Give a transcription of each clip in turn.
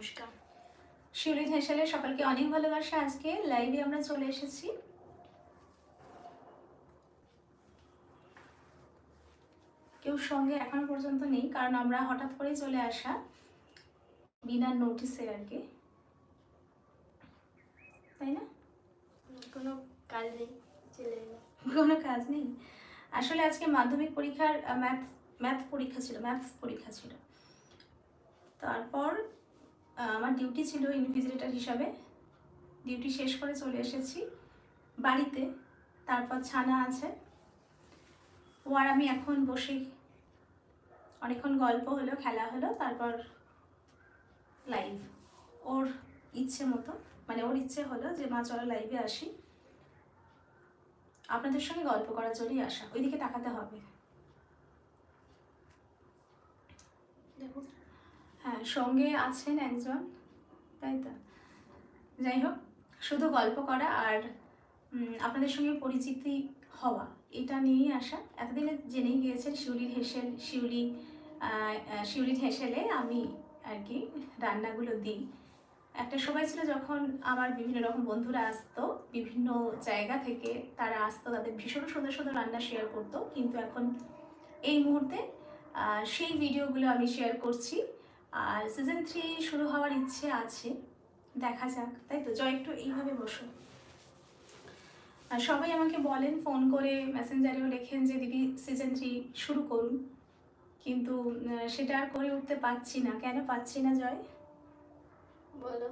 নমস্কার। শিউলি হেসেলে সকালকে অনেক ভালোবাসা। আজকে লাইভে আমরা চলে এসেছি। কেউ সঙ্গে এখনও পর্যন্ত নেই কারণ আমরা হঠাৎ করেই চলে আসা বিনা নোটিসে আর কি। তাই না? কোনো কাজ নেই চলে কোনো কাজ নেই? আসলে আজকে মাধ্যমিক পরীক্ষার ম্যাথ ম্যাথ পরীক্ষা ছিল ম্যাথস পরীক্ষা ছিল। তারপর আমার ডিউটি ছিল ইনভিজিলেটর হিসাবে। ডিউটি শেষ করে চলে এসেছি বাড়িতে। তারপর ছানা আছে। ও আর আমি এখন বসে। অনেকক্ষণ গল্প হলো, খেলা হলো, তারপর লাইভ ওর ইচ্ছে মতো মানে ওর ইচ্ছে হলো যে, মা, চলো লাইভে আসি। আপনাদের সঙ্গে গল্প করার জন্যই আসা। ওইদিকে তাকাতে হবে দেখো হ্যাঁ সঙ্গে আছেন একজন। তাই তো? যাই হোক, শুধু গল্প করা আর আপনাদের সঙ্গে পরিচিতি হওয়া, এটা নিয়েই আসা। এতদিনে জেনেই গিয়েছেন শিউলির হেসেল শিউলি শিউলির হেসেলে আমি আর কি রান্নাগুলো দিই। একটা সময় ছিল যখন আমার বিভিন্ন রকম বন্ধুরা আসতো, বিভিন্ন জায়গা থেকে তারা আসতো, তাদের ভীষণ সুন্দর সুন্দর রান্না শেয়ার করতো। কিন্তু এখন এই মুহূর্তে সেই ভিডিওগুলো আমি শেয়ার করছি। আর সিজন থ্রি শুরু হওয়ার ইচ্ছে আছে। দেখা যাক তাই তো? জয় একটু এইভাবে বসো। আর সবাই আমাকে বলেন ফোন করে মেসেঞ্জারেও লেখেন যে দিদি সিজন থ্রি শুরু করুন। কিন্তু সেটা আর করে উঠতে পারছি না। কেন পাচ্ছি না জয়? বলো।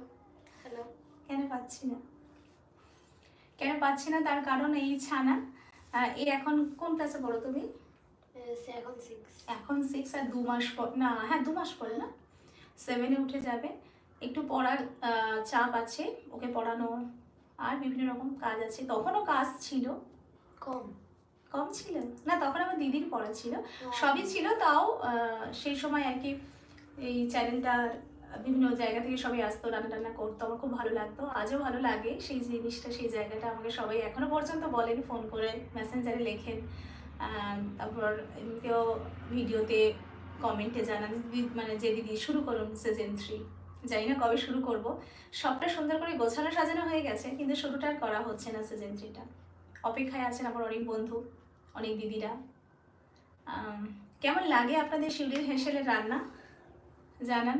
হ্যালো কেন পাচ্ছি না? কেন পাচ্ছি না তার কারণ এই ছানা। এই এখন কোন ক্লাসে পড়ো তুমি? এখন সিক্স এখন সিক্স আর দু মাস পর না হ্যাঁ দু মাস পরে না? সেভেনে উঠে যাবে। একটু পড়ার চাপ আছে ওকে পড়ানো আর বিভিন্ন রকম কাজ আছে। তখনও কাজ ছিল। কম। কম ছিল? না তখন আমার দিদির পড়া ছিল। সবই ছিল তাও সেই সময় আর কি এই চ্যানেলটার বিভিন্ন জায়গা থেকে সবাই আসতো রান্না টান্না করতো। আমার খুব ভালো লাগতো। আজও ভালো লাগে সেই জিনিসটা সেই জায়গাটা। আমাকে সবাই এখনও পর্যন্ত বলেন ফোন করে মেসেঞ্জারে লেখেন। তারপর এমনিতেও ভিডিওতে কমেন্টে জানান মানে যে দিদি শুরু করুন সিজন থ্রি জানি না কবে শুরু করব। সবটা সুন্দর করে গোছানো সাজানো হয়ে গেছে, কিন্তু শুরুটা আর করা হচ্ছে না সিজন থ্রিটা অপেক্ষায় আছেন আমার অনেক বন্ধু, অনেক দিদিরা। কেমন লাগে আপনাদের শিউলির হেসেলের রান্না? জানান।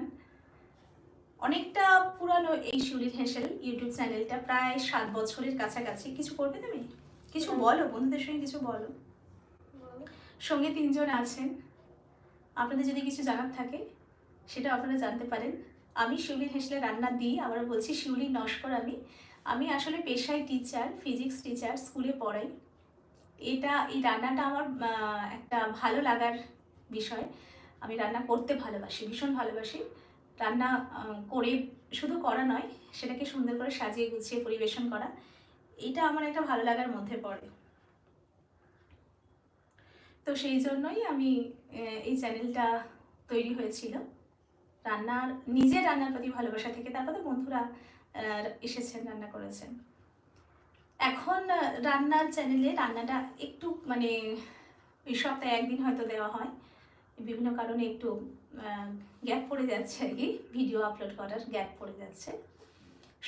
অনেকটা পুরানো এই শিউলির হেসেল ইউটিউব চ্যানেলটা প্রায় সাত বছরের কাছাকাছি। কিছু করবে তুমি? কিছু বলো, বন্ধুদের সঙ্গে কিছু বলো। সঙ্গে তিনজন আছেন। আপনাদের যদি কিছু জানার থাকে, সেটা আপনারা জানতে পারেন। আমি শিউলির হেসলে রান্না দিই আবার বলছি, শিউলি নস্কর আমি। আমি আসলে পেশায় টিচার ফিজিক্স টিচার স্কুলে পড়াই। এটা, এই রান্নাটা আমার একটা ভালো লাগার বিষয়। আমি রান্না করতে ভালোবাসি, ভীষণ ভালোবাসি। রান্না করে শুধু করা নয়, সেটাকে সুন্দর করে সাজিয়ে গুছিয়ে পরিবেশন করা। এটা আমার একটা ভালো লাগার মধ্যে পড়ে। তো সেই জন্যই আমি এই চ্যানেলটা তৈরি হয়েছিল। রান্নার, নিজের রান্নার প্রতি ভালোবাসা থেকে তারপরে বন্ধুরা এসেছেন, রান্না করেছেন। এখন রান্নার চ্যানেলে রান্নাটা একটু মানে এই সপ্তাহে একদিন হয়তো দেওয়া হয়। বিভিন্ন কারণে একটু গ্যাপ পড়ে যাচ্ছে আর কি। ভিডিও আপলোড করার গ্যাপ পড়ে যাচ্ছে।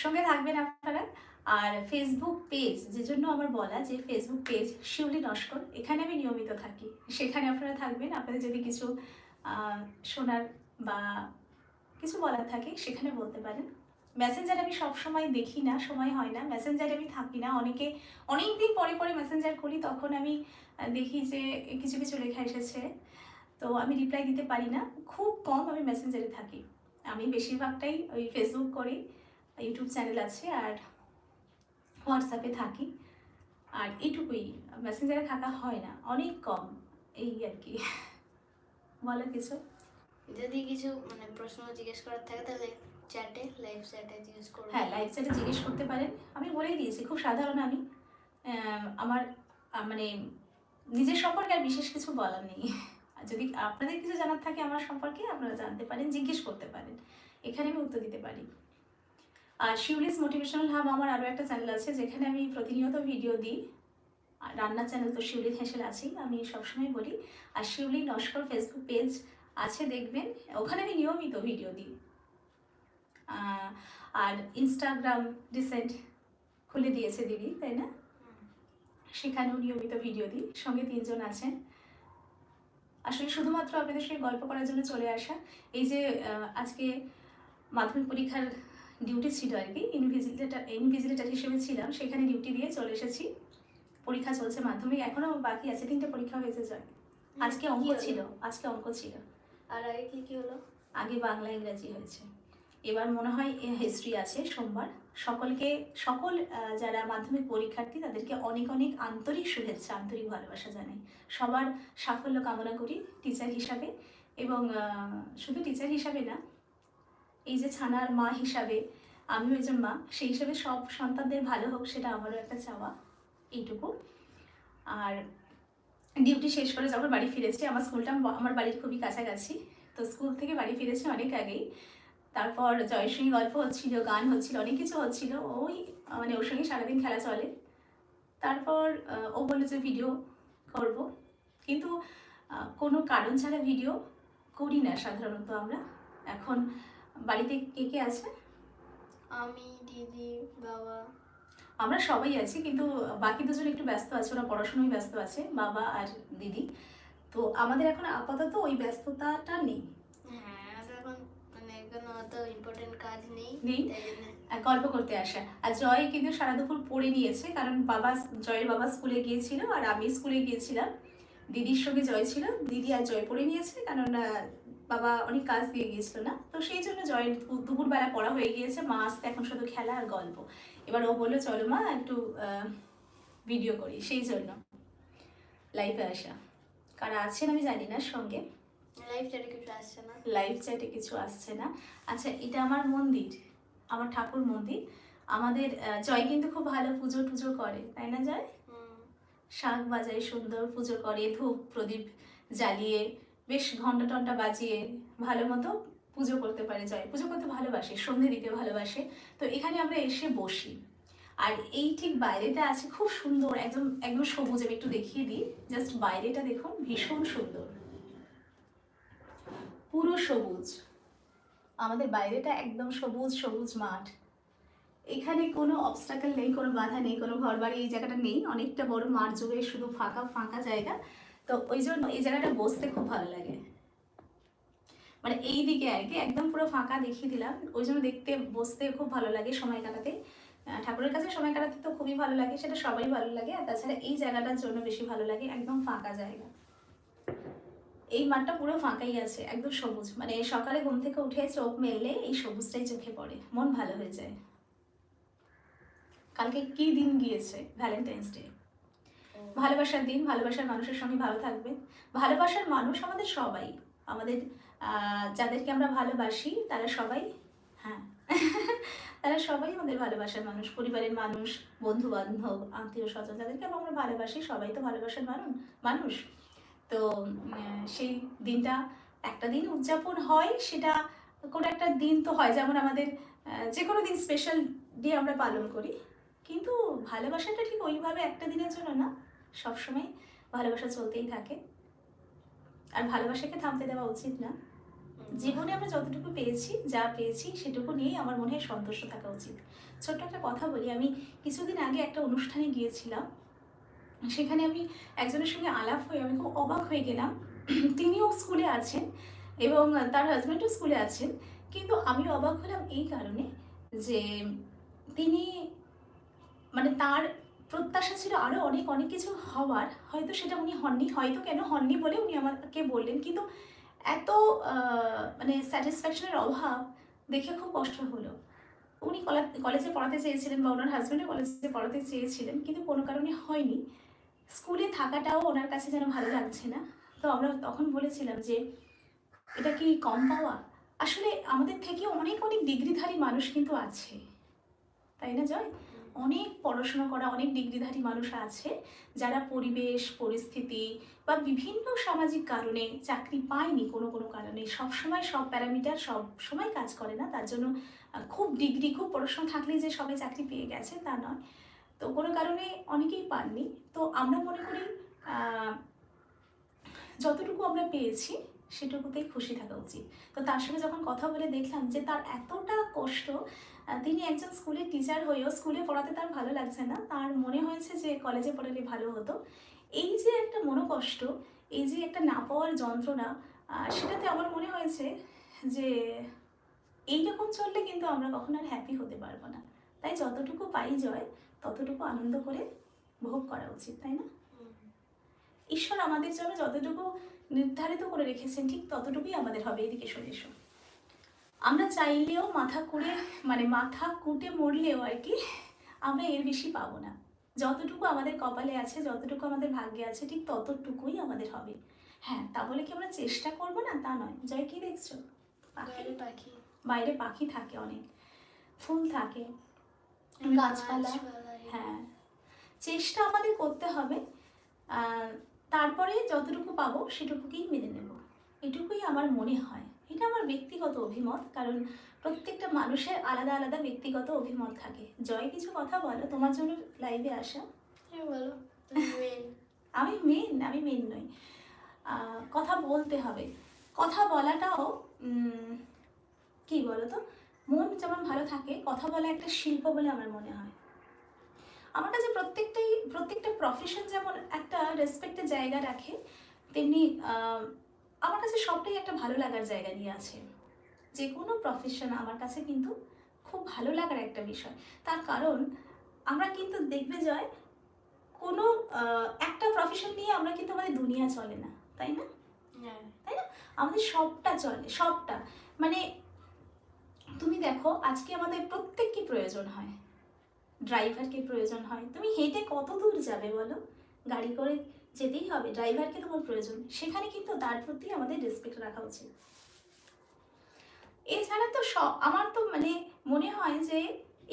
সঙ্গে থাকবেন আপনারা। আর ফেসবুক পেজ যে জন্য আমার বলা যে ফেসবুক পেজ শিউলি নস্কর, এখানে আমি নিয়মিত থাকি। সেখানে আপনারা থাকবেন, আপনাদের যদি কিছু শোনার বা কিছু বলার থাকে, সেখানে বলতে পারেন। মেসেঞ্জার আমি সব সময় দেখি না, সময় হয় না। মেসেঞ্জারে আমি থাকি না। অনেকে অনেক দিন পরে পরে মেসেঞ্জার করি, তখন আমি দেখি যে কিছু কিছু লেখা এসেছে। তো আমি রিপ্লাই দিতে পারি না। খুব কম আমি মেসেঞ্জারে থাকি। আমি বেশিরভাগটাই ওই ফেসবুক করি ইউটিউব চ্যানেল আছে, আর হোয়াটসঅ্যাপে থাকি। আর এইটুকুই মেসেঞ্জারে থাকা হয় না অনেক কম এই আর কি। বলো কিছু? যদি কিছু মানে প্রশ্ন জিজ্ঞেস করার থাকে তাহলে চ্যাটে লাইভ চ্যাটে জিজ্ঞেস করুন হ্যাঁ লাইভ চ্যাটে জিজ্ঞেস করতে পারেন। আমি বলেই দিয়েছি খুব সাধারণ আমি। আমার মানে নিজের সম্পর্কে আর বিশেষ কিছু বলার নেই। আর যদি আপনাদের কিছু জানার থাকে আমার সম্পর্কে আপনারা জানতে পারেন জিজ্ঞেস করতে পারেন। এখানে আমি উত্তর দিতে পারি। আর শিউলিস মোটিভেশনাল হাব আমার আরও একটা চ্যানেল আছে, যেখানে আমি প্রতিনিয়ত ভিডিও দিই। আর রান্নার চ্যানেল তো শিউলি হেসেল আছেই, আমি সবসময় বলি। আর শিউলি নস্কর ফেসবুক পেজ আছে, দেখবেন। ওখানে আমি নিয়মিত ভিডিও দিই। আর ইনস্টাগ্রাম রিসেন্ট খুলে দিয়েছে দিদি, তাই না? সেখানেও নিয়মিত ভিডিও দিই। সঙ্গে তিনজন আছেন। আসলে শুধুমাত্র আপনাদের সঙ্গে গল্প করার জন্য চলে আসা, এই যে আজকে মাধ্যমিক পরীক্ষার ডিউটি ছিল আর কি ইনভিজিলেটার ইনভিজিলেটার হিসেবে ছিলাম সেখানে ডিউটি দিয়ে চলে এসেছি। পরীক্ষা চলছে মাধ্যমিক এখনও বাকি আছে তিনটে পরীক্ষা হয়েছে জয় আজকে অঙ্ক ছিল আজকে অঙ্ক ছিল। আর আগে কি কি হলো? আগে বাংলা ইংরাজি হয়েছে। এবার মনে হয় হিস্ট্রি আছে সোমবার। সকলকে সকল যারা মাধ্যমিক পরীক্ষার্থী তাদেরকে অনেক অনেক আন্তরিক শুভেচ্ছা আন্তরিক ভালোবাসা জানাই। সবার সাফল্য কামনা করি টিচার হিসাবে। এবং শুধু টিচার হিসাবে না এই যে ছানার মা হিসাবে, আমিও একজন মা, সেই হিসাবে সব সন্তানদের ভালো হোক সেটা আমারও একটা চাওয়া, এইটুকু। আর ডিউটি শেষ করে যখন বাড়ি ফিরেছি, আমার স্কুলটা আমার বাড়ির খুবই কাছাকাছি, তো স্কুল থেকে বাড়ি ফিরেছি অনেক আগেই। তারপর সঙ্গে গল্প হচ্ছিল, গান হচ্ছিল, অনেক কিছু হচ্ছিল, ওই মানে ওর সঙ্গে সারাদিন খেলা চলে। তারপর ও বলল যে ভিডিও করব। কিন্তু কোনো কারণ ছাড়া ভিডিও করি না সাধারণত আমরা। এখন বাড়িতে কে কে আছে? আমি দিদি বাবা। আমরা সবাই আছি কিন্তু বাকি দুজন একটু ব্যস্ত আছে ওরা পড়াশোনায় ব্যস্ত আছে বাবা আর দিদি। তো আমাদের এখন আপাতত ওই ব্যস্ততাটা নেই। হ্যাঁ এখন মানে অত ইম্পর্টেন্ট কাজ নেই নেই? গল্প করতে আসা। আর জয় কিন্তু সারা দুপুর পড়ে নিয়েছে কারণ বাবা জয়ের বাবা স্কুলে গিয়েছিল আর আমি স্কুলে গিয়েছিলাম। দিদির সঙ্গে জয় ছিল দিদি আর জয় পড়ে নিয়েছে কারণ বাবা অনেক কাজ দিয়ে গিয়েছিল না? তো সেই জন্য জয়ের দু- দুপুরবেলা পড়া হয়ে গিয়েছে মা আসতে এখন শুধু খেলা আর গল্প। এবার ও বলল চলো মা একটু ভিডিও করি। সেই জন্য লাইভে আসা। কারা আছেন আমি জানি না সঙ্গে? লাইফ চ্যাটে কিছু আসছে না। লাইভ চ্যাটে কিছু আসছে না। আচ্ছা এটা আমার মন্দির আমার ঠাকুর মন্দির। আমাদের জয় কিন্তু খুব ভালো পুজো টুজো করে তাই না জয়? শাক বাজায় সুন্দর পুজো করে ধূপ প্রদীপ জ্বালিয়ে বেশ ঘণ্টা টন্টা বাজিয়ে ভালো মতো পুজো করতে পারে জয় পুজো করতে ভালোবাসে, সন্ধে দিতে ভালোবাসে। তো এখানে আমরা এসে বসি। আর এই ঠিক বাইরেটা আছে খুব সুন্দর, একদম একদম সবুজ। আমি একটু দেখিয়ে দিই। জাস্ট বাইরেটা দেখুন, ভীষণ সুন্দর। পুরো সবুজ। আমাদের বাইরেটা একদম সবুজ সবুজ মাঠ। এখানে কোনো অবস্টাকেল নেই, কোনো বাধা নেই, কোনো ঘর বাড়ি এই জায়গাটা নেই। অনেকটা বড় মাঠ জুড়ে শুধু ফাঁকা ফাঁকা জায়গা। তো ওই জন্য এই জায়গাটা বসতে খুব ভালো লাগে। মানে এই দিকে আর কি, একদম পুরো ফাঁকা দেখিয়ে দিলাম। ওই জন্য দেখতে, বসতে খুব ভালো লাগে সময় কাটাতে। ঠাকুরের কাছে সময় কাটাতে তো খুবই ভালো লাগে, সেটা সবাই ভালো লাগে। আর তাছাড়া এই জায়গাটার জন্য বেশি ভালো লাগে একদম ফাঁকা জায়গা। এই মাঠটা পুরো ফাঁকাই আছে, একদম সবুজ। মানে সকালে ঘুম থেকে উঠে চোখ মেললে এই সবুজটাই চোখে পড়ে, মন ভালো হয়ে যায়। কালকে কি দিন গিয়েছে ভ্যালেন্টাইন্স ডে? ভালোবাসার দিন, ভালোবাসার মানুষের সঙ্গে ভালো থাকবে। ভালোবাসার মানুষ আমাদের সবাই। আমাদের যাদেরকে আমরা ভালোবাসি, তারা সবাই হ্যাঁ তারা সবাই আমাদের ভালোবাসার মানুষ। পরিবারের মানুষ বন্ধু বান্ধব আত্মীয় স্বজন, যাদেরকে আমরা ভালোবাসি, সবাই তো ভালোবাসার মানুষ মানুষ। তো সেই দিনটা একটা দিন উদযাপন হয়, সেটা কোনো একটা দিন তো হয়, যেমন আমাদের যে কোনো দিন স্পেশাল ডে আমরা পালন করি। কিন্তু ভালোবাসাটা ঠিক ওইভাবে একটা দিনের জন্য না। সবসময় ভালোবাসা চলতেই থাকে। আর ভালোবাসাকে থামতে দেওয়া উচিত না। জীবনে আমরা যতটুকু পেয়েছি যা পেয়েছি সেটুকু নিয়েই আমার মনে হয় সন্তুষ্ট থাকা উচিত। ছোট্ট একটা কথা বলি আমি কিছুদিন আগে একটা অনুষ্ঠানে গিয়েছিলাম। সেখানে আমি একজনের সঙ্গে আলাপ হয়ে আমি খুব অবাক হয়ে গেলাম। তিনিও স্কুলে আছেন এবং তার হাজব্যান্ডও স্কুলে আছেন। কিন্তু আমি অবাক হলাম এই কারণে যে তিনি মানে তার প্রত্যাশা ছিল আরও অনেক অনেক কিছু হওয়ার। হয়তো সেটা উনি হননি, হয়তো কেন হননি বলে উনি আমাকে বললেন। কিন্তু এত মানে স্যাটিসফ্যাকশনের অভাব দেখে খুব কষ্ট হলো। উনি কলেজে পড়াতে চেয়েছিলেন বা ওনার হাজব্যান্ডও কলেজে পড়াতে চেয়েছিলেন, কিন্তু কোনো কারণে হয়নি। স্কুলে থাকাটাও ওনার কাছে যেন ভালো লাগছে না। তো আমরা তখন বলেছিলাম যে, এটা কি কম পাওয়া? আসলে আমাদের থেকে অনেক অনেক ডিগ্রিধারী মানুষ কিন্তু আছে। তাই না, জয়? অনেক পড়াশোনা করা অনেক ডিগ্রিধারী মানুষ আছে যারা পরিবেশ, পরিস্থিতি বা বিভিন্ন সামাজিক কারণে চাকরি পায়নি কোনো কোনো কারণে। সব সময় সব প্যারামিটার সব সময় কাজ করে না, তার জন্য খুব ডিগ্রি, খুব পড়াশোনা থাকলেই যে সবাই চাকরি পেয়ে গেছে তা নয়। তো কোনো কারণে অনেকেই পাননি। তো আমরা মনে করি যতটুকু আমরা পেয়েছি সেটুকুতেই খুশি থাকা উচিত। তো তার সঙ্গে যখন কথা বলে দেখলাম যে তার এতটা কষ্ট তিনি একজন স্কুলের টিচার হয়েও স্কুলে পড়াতে তার ভালো লাগছে না। তার মনে হয়েছে যে কলেজে পড়ালে ভালো হতো। এই যে একটা মনোকষ্ট, এই যে একটা না পাওয়ার যন্ত্রণা সেটাতে আমার মনে হয়েছে যে এইরকম চললে কিন্তু আমরা কখনো আর হ্যাপি হতে পারব না। তাই যতটুকু পাই জয়, ততটুকু আনন্দ করে ভোগ করা উচিত, তাই না? ঈশ্বর আমাদের জন্য যতটুকু নির্ধারিত করে রেখেছেন, ঠিক ততটুকুই আমাদের হবে। এদিকে সরে আমরা চাইলেও মাথা কুড়ে মানে মাথা কুটে মরলেও আর কি আমরা এর বেশি পাবো না। যতটুকু আমাদের কপালে আছে যতটুকু আমাদের ভাগ্যে আছে ঠিক ততটুকুই আমাদের হবে। হ্যাঁ তা বলে কি আমরা চেষ্টা করব না? তা নয়। যাই কি দেখছ? পাখি। বাইরে পাখি। বাইরে পাখি থাকে অনেক। ফুল থাকে। গাছপালা। হ্যাঁ। চেষ্টা আমাদের করতে হবে। তারপরে যতটুকু পাবো সেটুকুকেই মেনে নেব। এটুকুই আমার মনে হয়। এটা আমার ব্যক্তিগত অভিমত কারণ প্রত্যেকটা মানুষের আলাদা আলাদা ব্যক্তিগত অভিমত থাকে। জয় কিছু কথা বলো তোমার জন্য লাইভে আসা। হ্যাঁ বলো। আমি মেন আমি মেন নই। কথা বলতে হবে। কথা বলাটাও কি বলো তো মন যেমন ভালো থাকে কথা বলা একটা শিল্প বলে আমার মনে হয়। আমার কাছে প্রত্যেকটাই প্রত্যেকটা প্রফেশন যেমন একটা রেসপেক্টের জায়গা রাখে তেমনি আমার কাছে সবটাই একটা ভালো লাগার জায়গা নিয়ে আছে। যে কোনো প্রফেশন আমার কাছে কিন্তু খুব ভালো লাগার একটা বিষয়। তার কারণ আমরা কিন্তু দেখবে জয় কোনো একটা প্রফেশন নিয়ে আমরা কিন্তু আমাদের দুনিয়া চলে না তাই না? হ্যাঁ। আমাদের সবটা চলে সবটা। মানে তুমি দেখো আজকে আমাদের প্রত্যেককে প্রয়োজন হয়? ড্রাইভারকে প্রয়োজন হয়। তুমি হেঁটে কত দূর যাবে বলো? গাড়ি করে যেতেই হবে, ড্রাইভারকে তোমার প্রয়োজন। সেখানে কিন্তু তার প্রতি আমাদের রেসপেক্ট রাখা উচিত। এছাড়া তো আমার তো মানে মনে হয় যে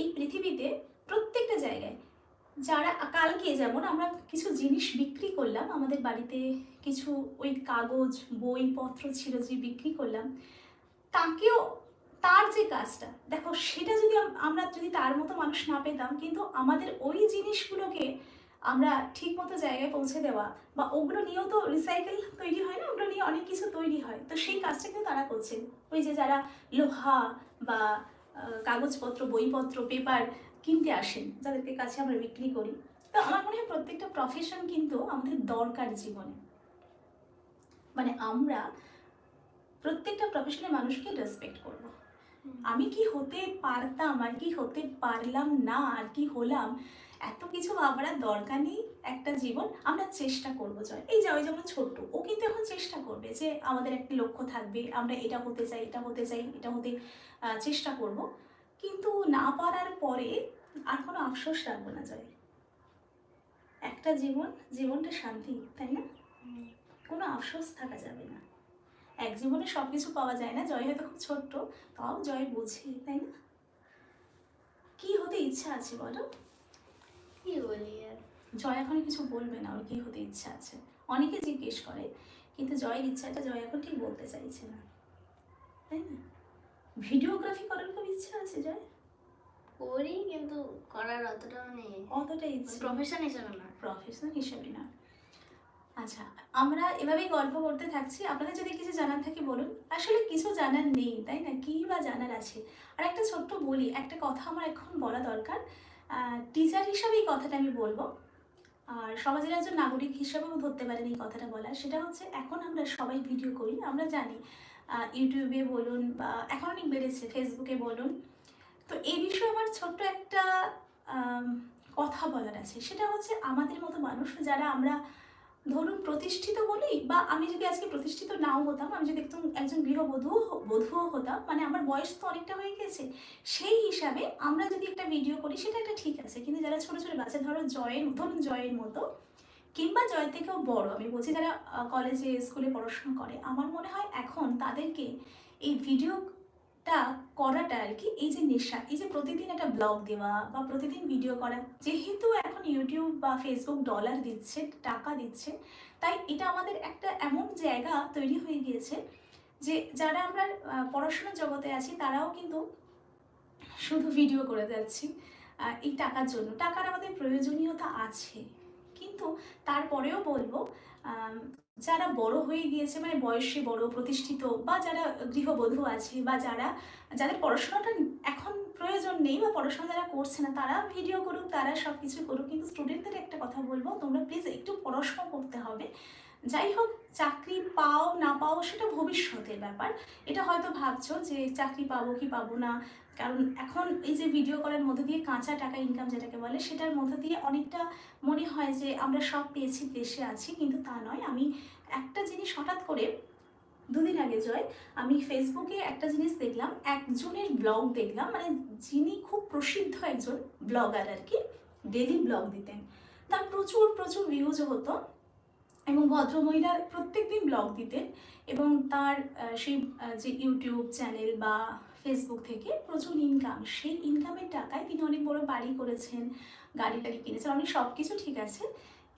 এই পৃথিবীতে প্রত্যেকটা জায়গায় যারা, কালকে যেমন আমরা কিছু জিনিস বিক্রি করলাম, আমাদের বাড়িতে কিছু ওই কাগজ বইপত্র ছিল যে বিক্রি করলাম, তাকেও তার যে কাজটা, দেখো সেটা যদি আমরা যদি তার মতো মানুষ না পেতাম, কিন্তু আমাদের ওই জিনিসগুলোকে আমরা ঠিক মতো জায়গায় পৌঁছে দেওয়া বা ওগুলো নিয়েও তো রিসাইকেল তৈরি হয় না ওগুলো নিয়ে অনেক কিছু তৈরি হয়। তো সেই কাজটা কিন্তু তারা করছেন। ওই যে যারা লোহা বা কাগজপত্র বইপত্র পেপার কিনতে আসেন যাদেরকে কাছে আমরা বিক্রি করি তো আমার মনে হয় প্রত্যেকটা প্রফেশন কিন্তু আমাদের দরকার জীবনে। মানে আমরা প্রত্যেকটা প্রফেশনের মানুষকে রেসপেক্ট করব। আমি কি হতে পারতাম আর কি হতে পারলাম না আর কি হলাম এত কিছু ভাবার দরকার নেই, একটা জীবন আমরা চেষ্টা করব জয় এই জয় যেমন ছোট্ট, ও কিন্তু এখন চেষ্টা করবে যে আমাদের একটা লক্ষ্য থাকবে, আমরা এটা হতে চাই, এটা হতে চাই, এটা হতে চেষ্টা করব। কিন্তু না পারার পরে আর কোনো আফসোস রাখব না জয় একটা জীবন, জীবনটা শান্তি, তাই না? কোনো আফসোস থাকা যাবে না। এক জীবনে সব কিছু পাওয়া যায় না, জয় হয়তো খুব ছোট্ট, তাও জয় বুঝি, তাই না? কি হতে ইচ্ছা আছে বলো? কি বলি আর? জয় এখন কিছু বলবে না ওর কি হতে ইচ্ছা আছে? অনেকে জিজ্ঞেস করে কিন্তু জয়ের ইচ্ছাটা জয় এখন ঠিক বলতে চাইছে না। তাই না? ভিডিওগ্রাফি করার খুব ইচ্ছা আছে জয় করি কিন্তু করার অতটা মানে অতটা ইচ্ছে প্রফেশন হিসেবে না। প্রফেশনাল হিসেবে না। আচ্ছা আমরা এভাবেই গল্প করতে থাকছি। আপনাদের যদি কিছু জানার থাকে বলুন। আসলে কিছু জানার নেই তাই না? কী বা জানার আছে? আর একটা ছোট্ট বলি একটা কথা আমার এখন বলা দরকার। টিচার হিসাবে এই কথাটা আমি বলব। আর সমাজের একজন নাগরিক হিসাবেও ধরতে পারেন এই কথাটা বলা। সেটা হচ্ছে, এখন আমরা সবাই ভিডিও করি, আমরা জানি ইউটিউবে বলুন বা এখন অনেক বেড়েছে ফেসবুকে বলুন। তো এই বিষয়ে আমার ছোট্ট একটা কথা বলার আছে। সেটা হচ্ছে, আমাদের মতো মানুষ, যারা আমরা ধরুন প্রতিষ্ঠিত বলি বা আমি যদি আজকে প্রতিষ্ঠিত নাও হতাম, আমি যদি একদম একজন গৃহবধূ বধূও হতাম মানে আমার বয়স তো অনেকটা হয়ে গেছে সেই হিসাবে আমরা যদি একটা ভিডিও করি, সেটা একটা ঠিক আছে। কিন্তু যারা ছোটো ছোটো বাচ্চা, ধরো জয়ের, ধরুন জয়ের মতো, কিংবা জয়ের থেকেও বড়, আমি বলছি যারা কলেজে স্কুলে পড়াশোনা করে, আমার মনে হয় এখন তাদেরকে এই ভিডিওটা করাটা আর কি, এই যে নেশা, এই যে প্রতিদিন একটা ব্লগ দেওয়া বা প্রতিদিন ভিডিও করা, যেহেতু এখন ইউটিউব বা ফেসবুক ডলার দিচ্ছে, টাকা দিচ্ছে, তাই এটা আমাদের একটা এমন জায়গা তৈরি হয়ে গিয়েছে যে যারা আমরা পড়াশোনার জগতে আছি, তারাও কিন্তু শুধু ভিডিও করে যাচ্ছি এই টাকার জন্য। টাকার আমাদের প্রয়োজনীয়তা আছে। কিন্তু তারপরেও বলব যারা বড় হয়ে গিয়েছে মানে বয়সে বড়, প্রতিষ্ঠিত, বা যারা গৃহবধূ আছে, বা যারা, যাদের পড়াশোনাটা এখন প্রয়োজন নেই, বা পড়াশোনা যারা করছে না তারা ভিডিও করুক, তারা সব কিছু করুক, কিন্তু স্টুডেন্টদের একটা কথা বলব, তোমরা প্লিজ একটু পড়াশোনা করতে হবে। যাই হোক, চাকরি পাও না পাও, সেটা ভবিষ্যতের ব্যাপার। এটা হয়তো ভাবছ যে, চাকরি পাবো কি পাবো না কারণ এখন এই যে ভিডিও কলের মধ্যে দিয়ে কাঁচা টাকা ইনকাম যেটাকে বলে, সেটার মধ্যে দিয়ে অনেকটা মনে হয় যে আমরা সব পেয়েছি, দেশে আছি, কিন্তু তা নয়। আমি একটা জিনিস হঠাৎ করে দুদিন আগে জয়, আমি ফেসবুকে একটা জিনিস দেখলাম, একজনের ব্লগ দেখলাম মানে যিনি খুব প্রসিদ্ধ একজন ব্লগার আর কি ডেলি ব্লগ দিতেন। তার প্রচুর প্রচুর ভিউজ হতো এবং ভদ্রমহিলা প্রত্যেকদিন ব্লগ দিতেন এবং তার সেই যে ইউটিউব চ্যানেল বা ফেসবুক থেকে প্রচুর ইনকাম সেই ইনকামের টাকায় তিনি অনেক বড় বাড়ি করেছেন গাড়ি টাড়ি কিনেছেন, অনেক সব কিছু ঠিক আছে।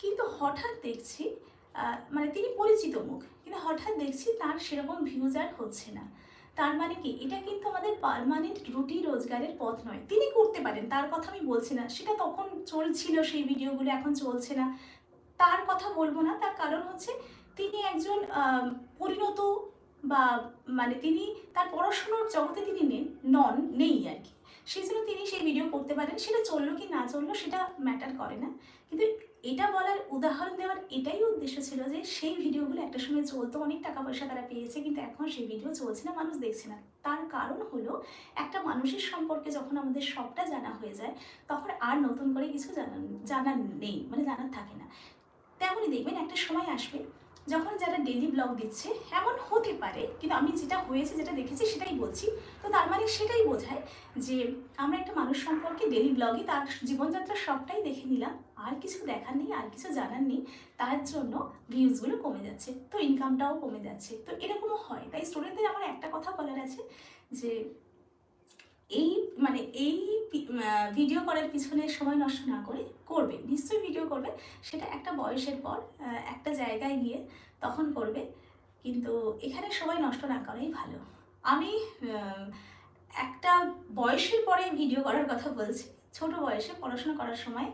কিন্তু হঠাৎ দেখছি মানে তিনি পরিচিত মুখ, কিন্তু হঠাৎ দেখছি তার সেরকম ভিউজ আর হচ্ছে না। তার মানে কি? এটা কিন্তু আমাদের পার্মানেন্ট রুটি রোজগারের পথ নয়। তিনি করতে পারেন, তার কথা আমি বলছি না। সেটা তখন চলছিল, সেই ভিডিওগুলো এখন চলছে না। তার কথা বলব না, তার কারণ হচ্ছে তিনি একজন পরিণত বা মানে তিনি তার পড়াশোনার জগতে তিনি নেন নন, নেই আর কি। সেই জন্য তিনি সেই ভিডিও করতে পারেন। সেটা চলল কি না চলল সেটা ম্যাটার করে না। কিন্তু এটা বলার উদাহরণ দেওয়ার এটাই উদ্দেশ্য ছিল যে সেই ভিডিওগুলো একটা সময় চলতো, অনেক টাকা পয়সা তারা পেয়েছে, কিন্তু এখন সেই ভিডিও চলছে না, মানুষ দেখছে না। তার কারণ হলো একটা মানুষের সম্পর্কে যখন আমাদের সবটা জানা হয়ে যায়, তখন আর নতুন করে কিছু জানা জানার নেই মানে জানার থাকে না। তেমনই দেখবেন একটা সময় আসবে যখন যারা ডেলি ব্লগ দিচ্ছে এমন হতে পারে, কিন্তু আমি যেটা হয়েছে, যেটা দেখেছি, সেটাই বলছি। তো তার মানে সেটাই বোঝায় যে আমরা একটা মানুষ সম্পর্কে ডেলি ব্লগে তার জীবনযাত্রা সবটাই দেখে নিলাম, আর কিছু দেখার নেই, আর কিছু জানার নেই, তার জন্য ভিউজগুলো কমে যাচ্ছে, তো ইনকামটাও কমে যাচ্ছে, তো এরকমও হয়। তাই স্টুডেন্টদের আমার একটা কথা বলার আছে যে এই মানে এই ভিডিও করার পিছনে সময় নষ্ট না করে করবে, নিশ্চয়ই ভিডিও করবে। সেটা একটা বয়সের পর একটা জায়গায় গিয়ে তখন করবে। কিন্তু এখানে সময় নষ্ট না করাই ভালো। আমি একটা বয়সের পরে ভিডিও করার কথা বলছি। ছোট বয়সে পড়াশোনা করার সময়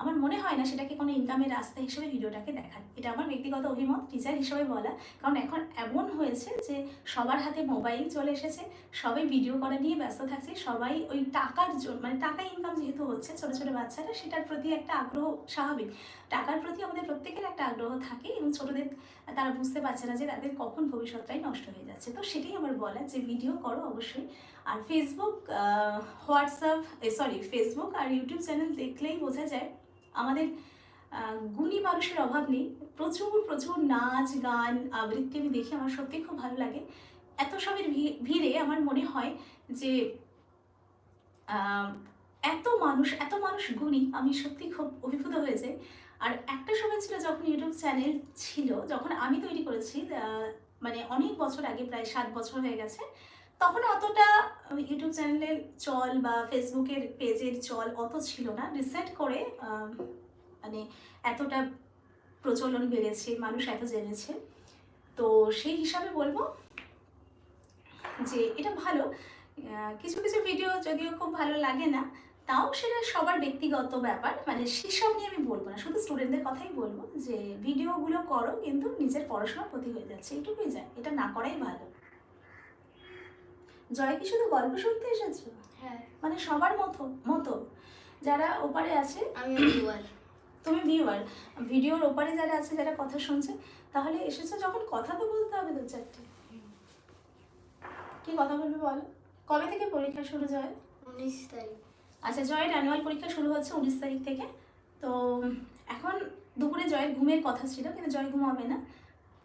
আমার মনে হয় না সেটাকে কোনো ইনকামের রাস্তা হিসেবে ভিডিওটাকে দেখার এটা আমার ব্যক্তিগত অভিমত টিচার হিসেবে বলা। কারণ এখন এমন হয়েছে যে সবার হাতে মোবাইল চলে এসেছে, সবাই ভিডিও করা নিয়ে ব্যস্ত থাকছে, সবাই ওই টাকার জন্য মানে টাকা ইনকাম যেহেতু হচ্ছে ছোটো ছোটো বাচ্চারা, সেটার প্রতি একটা আগ্রহ স্বাভাবিক। টাকার প্রতি আমাদের প্রত্যেকের একটা আগ্রহ থাকে এবং ছোটোদের, তারা বুঝতে পারছে না যে তাদের কখন ভবিষ্যৎটাই নষ্ট হয়ে যাচ্ছে। তো সেটাই আমার বলা যে ভিডিও করো অবশ্যই। আর ফেসবুক হোয়াটসঅ্যাপ সরি ফেসবুক আর ইউটিউব চ্যানেল দেখলেই বোঝা যায় আমাদের গুণী মানুষের অভাব নেই। প্রচুর প্রচুর নাচ, গান, আবৃত্তি আমি দেখি, আমার সত্যি খুব ভালো লাগে। এত সবের ভিড়ে আমার মনে হয় যে এত মানুষ এত মানুষ গুণী, আমি সত্যি খুব অভিভূত হয়ে যাই আর একটা সময় ছিল যখন ইউটিউব চ্যানেল ছিল, যখন আমি তৈরি করেছি মানে অনেক বছর আগে, প্রায় সাত বছর হয়ে গেছে, তখন অতটা ইউটিউব চ্যানেলের চল বা ফেসবুকের পেজের চল অত ছিল না। রিসেন্ট করে মানে এতটা প্রচলন বেড়েছে মানুষ এত জেনেছে। তো সেই হিসাবে বলব যে এটা ভালো। কিছু কিছু ভিডিও যদিও খুব ভালো লাগে না তাও সেটা সবার ব্যক্তিগত ব্যাপার। মানে সেসব নিয়ে আমি বলব না শুধু স্টুডেন্টদের কথাই বলব যে ভিডিওগুলো করো কিন্তু নিজের পড়াশোনার প্রতি হয়ে যাচ্ছে এইটুকুই যায় এটা না করাই ভালো। জয় কি শুধু গল্প শুনতে এসেছ? হ্যাঁ। মানে সবার মতো মতো। যারা ওপারে আছে আমি তুমি ভিউয়ার ভিডিওর ওপারে যারা আছে যারা কথা শুনছে তাহলে এসেছ যখন কথা তো বলতে হবে দু চারটে। কি কথা বলবে বলো? কবে থেকে পরীক্ষা শুরু জয়? উনিশ তারিখ। আচ্ছা জয়ের অ্যানুয়াল পরীক্ষা শুরু হচ্ছে উনিশ তারিখ থেকে। তো এখন দুপুরে জয়ের ঘুমের কথা ছিল কিন্তু জয় ঘুমাবে না।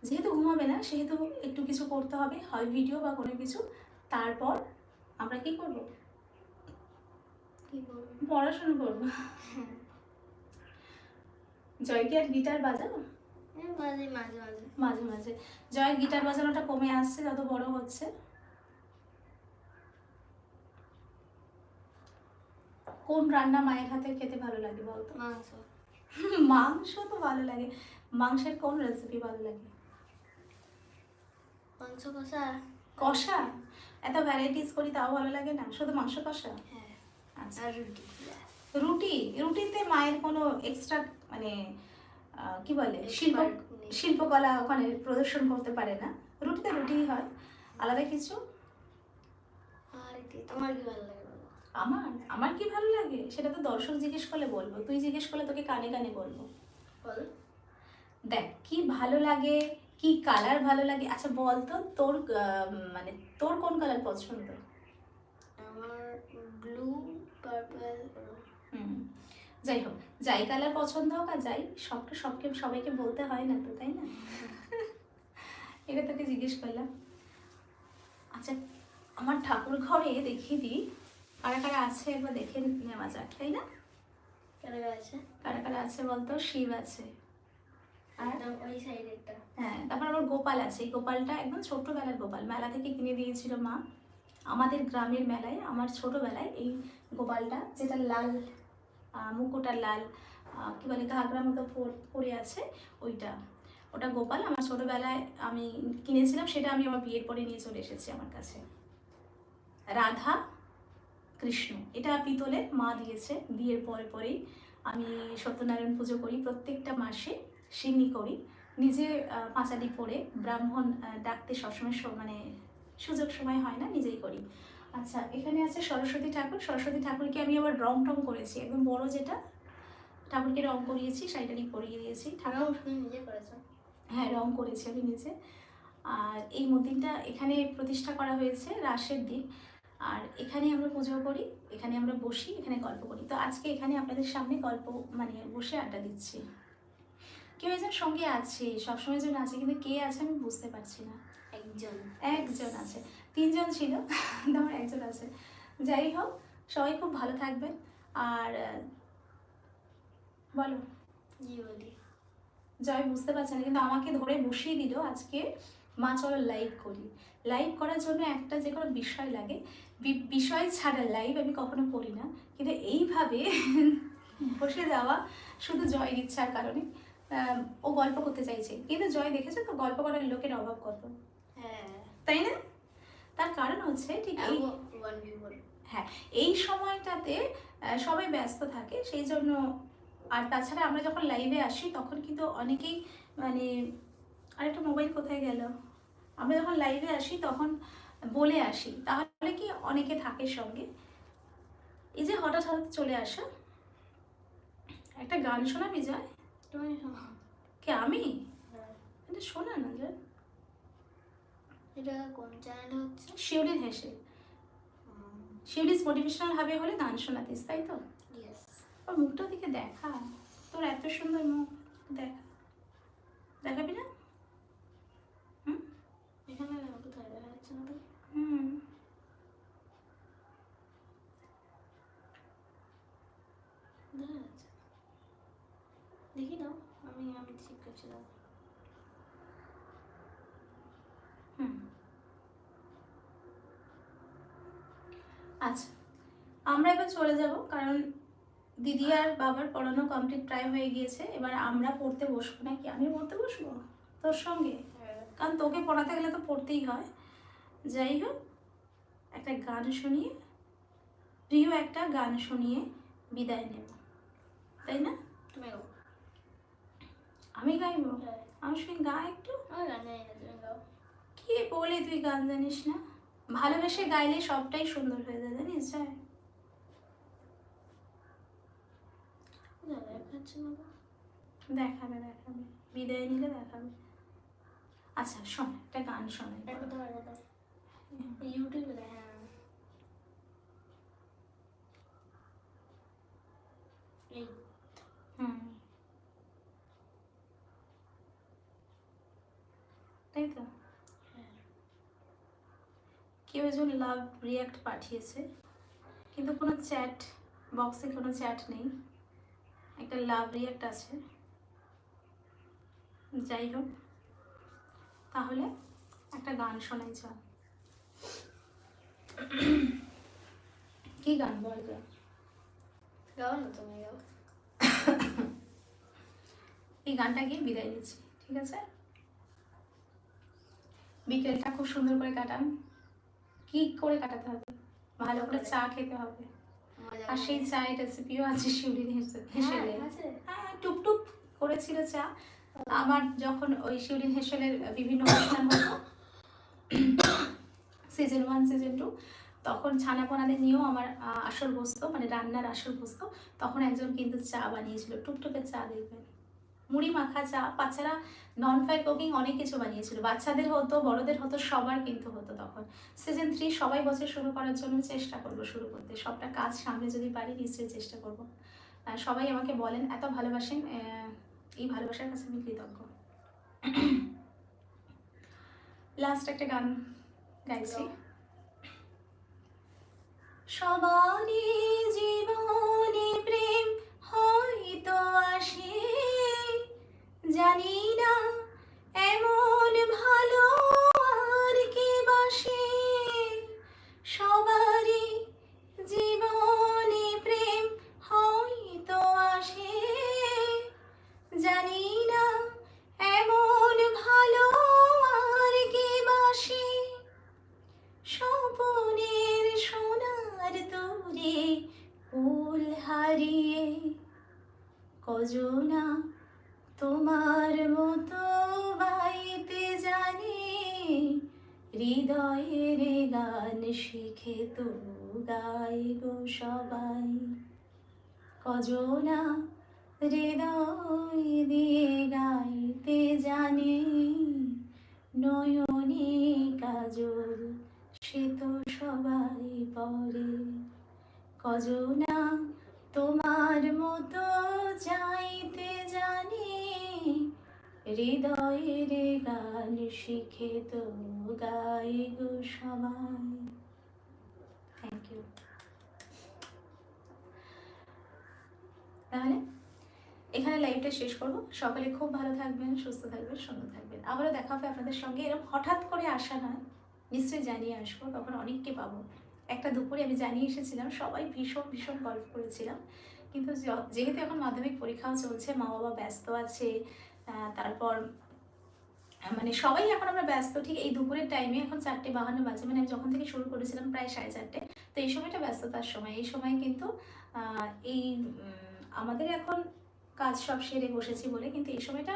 যেহেতু ঘুমাবে না সেহেতু একটু কিছু করতে হবে হয় ভিডিও বা কোনো কিছু। তারপর আমরা কি করব? পড়াশোনা করব। জয়কে আর গিটার বাজাও এই মাঝে মাঝে। মাঝে মাঝে। জয় গিটার বাজানোটা কমে আসছে যত বড় হচ্ছে। কোন রান্না মায়ের হাতের খেতে ভালো লাগে বলতো? মাংস। মাংস তো ভালো লাগে। মাংসের কোন রেসিপি ভালো লাগে? মাংস কষা। কষা? এত ভ্যারাইটিস করি তাও ভালো লাগে না? শুধু মাংস কষা? হ্যাঁ। আচ্ছা। রুটি রুটি? রুটিতে মায়ের কোনো এক্সট্রা মানে কি বলে শিল্প শিল্পকলা ওখানে প্রদর্শন করতে পারে না। রুটিতে রুটিই হয়। আলাদা কিছু? তোমার কি ভালো লাগে আমার? আমার কি ভালো লাগে? সেটা তো দর্শক জিজ্ঞেস করলে বলব। তুই জিজ্ঞেস করলে তোকে কানে কানে বলব। বলো। দেখ কি ভালো লাগে কি কালার ভালো লাগে? আচ্ছা বল তো তোর মানে তোর কোন কালার পছন্দ? আমার ব্লু পার্পল হুম। যাই হোক যাই কালার পছন্দ হোক আর যাই সবকে সবকে সবাইকে বলতে হয় না তো তাই না? এটা তোকে জিজ্ঞেস করলাম। আচ্ছা আমার ঠাকুর ঘরে দেখিয়ে দিই কারা কারা আছে একবার দেখে নেওয়া যাক তাই না? কেন আছে? কারা কারা আছে বলতো? শিব আছে। আর? ওই সাইডেরটা হ্যাঁ তারপর আমার গোপাল আছে। এই গোপালটা একদম ছোট্টবেলার গোপাল। মেলা থেকে কিনে দিয়েছিল মা। আমাদের গ্রামের মেলায় আমার ছোটবেলায় এই গোপালটা যেটা লাল আহ, মুকুটটা লাল কি বলে ঘাগরা মতো পর- পরে আছে ওইটা। ওটা গোপাল আমার ছোটোবেলায় আমি কিনেছিলাম সেটা আমি আমার বিয়ের পরে নিয়ে চলে এসেছি আমার কাছে। রাধা কৃষ্ণ এটা পিতলের মা দিয়েছে বিয়ের পরে পরেই। আমি সত্যনারায়ণ পুজো করি প্রত্যেকটা মাসে সিন্নি করি। নিজে পাঁচালি পড়ে ব্রাহ্মণ ডাকতে সবসময় মানে সুযোগ সময় হয় না নিজেই করি। আচ্ছা এখানে আছে সরস্বতী ঠাকুর। সরস্বতী ঠাকুরকে আমি আবার রং টং করেছি। একদম বড় যেটা ঠাকুরকে রং করিয়েছি শাড়িটারি পরিয়ে দিয়েছি। ঠাকুর নিজে করেছ? হ্যাঁ রং করেছি আমি নিজে। আর এই মন্দিরটা এখানে প্রতিষ্ঠা করা হয়েছে রাসের দিন। আর এখানে আমরা পুজো করি এখানে আমরা বসি এখানে গল্প করি। তো আজকে এখানে আপনাদের সামনে গল্প মানে বসে আড্ডা দিচ্ছি। কেউ একজন সঙ্গে আছে সবসময় জন্য আছে কিন্তু কে আছে আমি বুঝতে পারছি না। একজন একজন আছে। তিনজন ছিল তোমার একজন আছে। যাই হোক সবাই খুব ভালো থাকবেন। আর বলো। জয় বুঝতে পারছে না কিন্তু আমাকে ধরে বসিয়ে দিল আজকে মা চলো লাইভ করি। লাইভ করার জন্য একটা যে কোনো বিষয় লাগে। বিষয় ছাড়া লাইভ আমি কখনো করি না। কিন্তু এইভাবে বসে যাওয়া শুধু জয়ের ইচ্ছার কারণে ও গল্প করতে চাইছে। কিন্তু জয় দেখেছ তো গল্প করার লোকের অভাব কত? তাই না? তার কারণ হচ্ছে ঠিক এই হ্যাঁ এই সময়টাতে সবাই ব্যস্ত থাকে সেই জন্য আর তাছাড়া আমরা যখন লাইভে আসি তখন কিন্তু অনেকেই মানে আরেকটা মোবাইল কোথায় গেল? আমরা যখন লাইভে আসি তখন বলে আসি তাহলে কি অনেকে থাকে সঙ্গে? এই যে হঠাৎ হঠাৎ চলে আসা একটা গান শোনো। কে আমি? হ্যাঁ। এটা শোনা না জয়? এটা কোন চ্যানেল হচ্ছে? শিউলি হেসে শিউলিস মোটিভেশনাল হবে হলে গান শোনাতিস তাই তো? ইয়েস ওর মুখটা দিকে দেখা। তোর এত সুন্দর মুখ দেখা। দেখাবি না? হুম? এখানে কোথায় দেখা যাচ্ছে না হুম দেখা যাচ্ছে দেখি নাও আমি আমি ঠিক করছি দাও হুম আচ্ছা আমরা এবার চলে যাব কারণ দিদি আর বাবার পড়ানো কমপ্লিট প্রায় হয়ে গিয়েছে এবার আমরা পড়তে বসবো নাকি? আমি পড়তে বসবো তোর সঙ্গে? কারণ তোকে পড়াতে গেলে তো পড়তেই হয়। যাই হোক একটা গান শুনিয়ে প্রিয় একটা গান শুনিয়ে বিদায় নেব। তাই না? তুমি আমি গাইবো। আমার সঙ্গে গা একটু। কি বলে তুই গান জানিস না? ভালোবেসে গাইলে সবটাই সুন্দর হয়ে যায় জানিস যায়। দেখাবে দেখাবে। বিদায় নিলে দেখাবে। আচ্ছা শোন একটা গান কোথায় ইউটিউবে দেখা এই। হুম। তাই তো? কেউ একজন লাভ রিয়াক্ট পাঠিয়েছে কিন্তু কোনো চ্যাট বক্সে কোনো চ্যাট নেই। একটা লাভ রিয়াক্ট আছে। যাই হোক তাহলে একটা গান শোনাই চল কি গান বল গাও না তুমি গাও। এই গানটা গিয়ে বিদায় নিচ্ছি ঠিক আছে? বিকেলটা খুব সুন্দর করে কাটান। কি করে কাটাতে হবে? ভালো করে চা খেতে হবে। আর সেই চায়ের রেসিপিও আছে শিউলির হেসে হ্যাঁ হেসেলে। হ্যাঁ টুপ টুপ করেছিল চা। আমার যখন ওই শিউলিন হেসেলের বিভিন্ন অনুষ্ঠান হতো সিজন ওয়ান সিজন টু তখন ছানা পোনাদের নিয়েও আমার আসর বসতো মানে রান্নার আসর বসতো তখন একজন কিন্তু চা বানিয়েছিল। টুকটুকে চা দেখবেন। মুড়ি মাখা চা বাচ্চারা নন ফায়ার কুকিং অনেক কিছু বানিয়েছিল। বাচ্চাদের হতো বড়দের হতো সবার কিন্তু হতো তখন। সিজন থ্রি সবাই বছর শুরু করার জন্য চেষ্টা করব শুরু করতে। সবটা কাজ সামনে যদি পারি নিশ্চয়ই চেষ্টা করব। সবাই আমাকে বলেন এত ভালোবাসেন এই ভালোবাসার কাছে আমি কৃতজ্ঞ। লাস্ট একটা গান গাইছি। সবারই জীবনে প্রেম হয়তো আসে। জানি না এমন ভালো আর কে বাসে। সবারই জীবনে প্রেম হয়তো আসে। জানি না এমন ভালো আর কে বাসে। স্বপনের সোনার তোরে কুল হারিয়ে, কজনা তোমার মতো বাইতে জানে হৃদয়ের গান শিখে তো গাই গো সবাই। কজনা হৃদয় দিয়ে গাইতে জানে, নয়নে কাজল সে তো সবাই পরে কজনা তোমার মতো যাইতে জানে, হৃদয়ের গান শিখে তো গাই গো সবাই। থ্যাংক ইউ তাহলে এখানে লাইভটা শেষ করব। সকালে খুব ভালো থাকবেন, সুস্থ থাকবেন, সুন্দর থাকবেন। আবারও দেখা হবে আপনাদের সঙ্গে। এরকম হঠাৎ করে আসা নয়, নিশ্চয়ই জানিয়ে আসব, তখন অনেককে পাবো। একটা দুপুরে আমি জানিয়ে এসেছিলাম, সবাই ভীষণ ভীষণ গল্প করেছিলাম। কিন্তু যেহেতু এখন মাধ্যমিক পরীক্ষাও চলছে মা বাবা ব্যস্ত আছে তারপর মানে সবাই এখন আমরা ব্যস্ত, ঠিক এই দুপুরের টাইমে এখন চারটে বাহান্ন বাজে মানে আমি যখন থেকে শুরু করেছিলাম প্রায় সাড়ে চারটে, তো এই সময়টা ব্যস্ততার সময়। এই সময় কিন্তু এই আমাদের এখন কাজ সব সেরে বসেছি বলে, কিন্তু এই সময়টা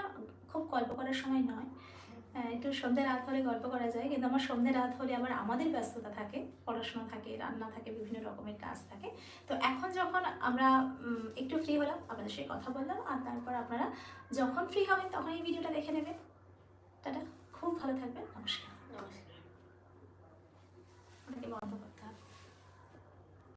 খুব গল্প করার সময় নয়। একটু সন্ধ্যে রাত হলে গল্প করা যায় কিন্তু আমার সন্ধ্যে রাত হলে আবার আমাদের ব্যস্ততা থাকে পড়াশোনা থাকে রান্না থাকে বিভিন্ন রকমের কাজ থাকে। তো এখন যখন আমরা একটু ফ্রি হলাম আপনাদের সাথে কথা বললাম আর তারপর আপনারা যখন ফ্রি হবেন তখন এই ভিডিওটা দেখে নেবেন। টাটা খুব ভালো থাকবেন নমস্কার। নমস্কার। ওটাকে বন্ধ করে